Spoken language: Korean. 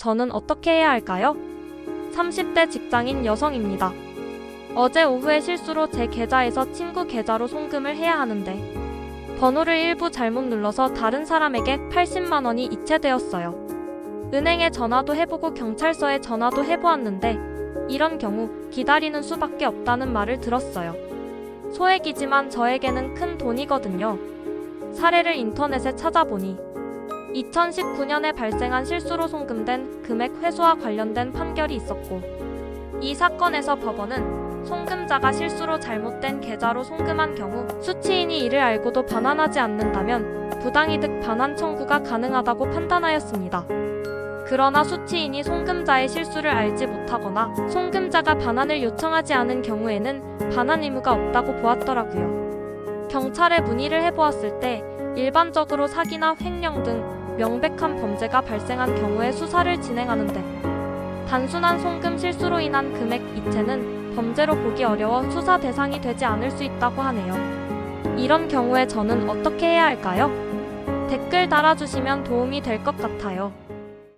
저는 어떻게 해야 할까요? 30대 직장인 여성입니다. 어제 오후에 실수로 제 계좌에서 친구 계좌로 송금을 해야 하는데 번호를 일부 잘못 눌러서 다른 사람에게 80만 원이 이체되었어요. 은행에 전화도 해보고 경찰서에 전화도 해보았는데 이런 경우 기다리는 수밖에 없다는 말을 들었어요. 소액이지만 저에게는 큰 돈이거든요. 사례를 인터넷에 찾아보니 2019년에 발생한 실수로 송금된 금액 회수와 관련된 판결이 있었고 이 사건에서 법원은 송금자가 실수로 잘못된 계좌로 송금한 경우 수취인이 이를 알고도 반환하지 않는다면 부당이득 반환 청구가 가능하다고 판단하였습니다. 그러나 수취인이 송금자의 실수를 알지 못하거나 송금자가 반환을 요청하지 않은 경우에는 반환 의무가 없다고 보았더라고요. 경찰에 문의를 해보았을 때 일반적으로 사기나 횡령 등 명백한 범죄가 발생한 경우에 수사를 진행하는데 단순한 송금 실수로 인한 금액 이체는 범죄로 보기 어려워 수사 대상이 되지 않을 수 있다고 하네요. 이런 경우에 저는 어떻게 해야 할까요? 댓글 달아주시면 도움이 될 것 같아요.